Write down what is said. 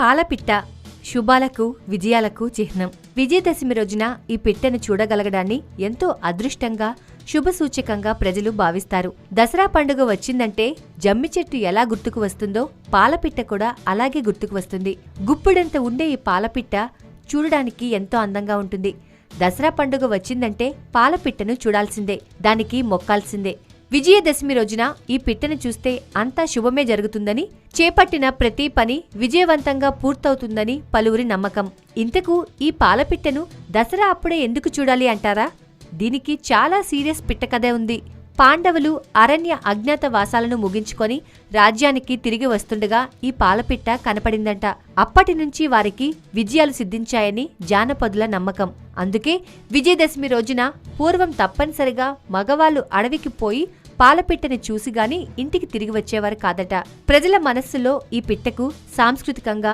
పాలపిట్ట శుభాలకు విజయాలకు చిహ్నం. విజయదశమి రోజున ఈ పిట్టను చూడగలగడాన్ని ఎంతో అదృష్టంగా శుభసూచకంగా ప్రజలు భావిస్తారు. దసరా పండుగ వచ్చిందంటే జమ్మి చెట్టు ఎలా గుర్తుకు వస్తుందో పాలపిట్ట కూడా అలాగే గుర్తుకు వస్తుంది. గుప్పెడంత ఉండే ఈ పాలపిట్ట చూడడానికి ఎంతో అందంగా ఉంటుంది. దసరా పండుగ వచ్చిందంటే పాలపిట్టను చూడాల్సిందే. దానికి మొక్కాల్సిందే. విజయదశమి రోజున ఈ పిట్టను చూస్తే అంతా శుభమే జరుగుతుందని చేపట్టిన ప్రతి పని విజయవంతంగా పూర్తవుతుందని పలువురి నమ్మకం. ఇంతకు ఈ పాలపిట్టను దసరా అప్పుడే ఎందుకు చూడాలి అంటారా? దీనికి చాలా సీరియస్ పిట్ట కథ ఉంది. పాండవులు అరణ్య అజ్ఞాత వాసాలను ముగించుకొని రాజ్యానికి తిరిగి వస్తుండగా ఈ పాలపిట్ట కనపడిందంట. అప్పటి నుంచి వారికి విజయాలు సిద్ధించాయని జానపదుల నమ్మకం. అందుకే విజయదశమి రోజున పూర్వం తప్పనిసరిగా మగవాళ్ళు అడవికి పోయి పాలపిట్టని చూసి గాని ఇంటికి తిరిగి వచ్చేవారు కాదట. ప్రజల మనస్సులో ఈ పిట్టకు సాంస్కృతికంగా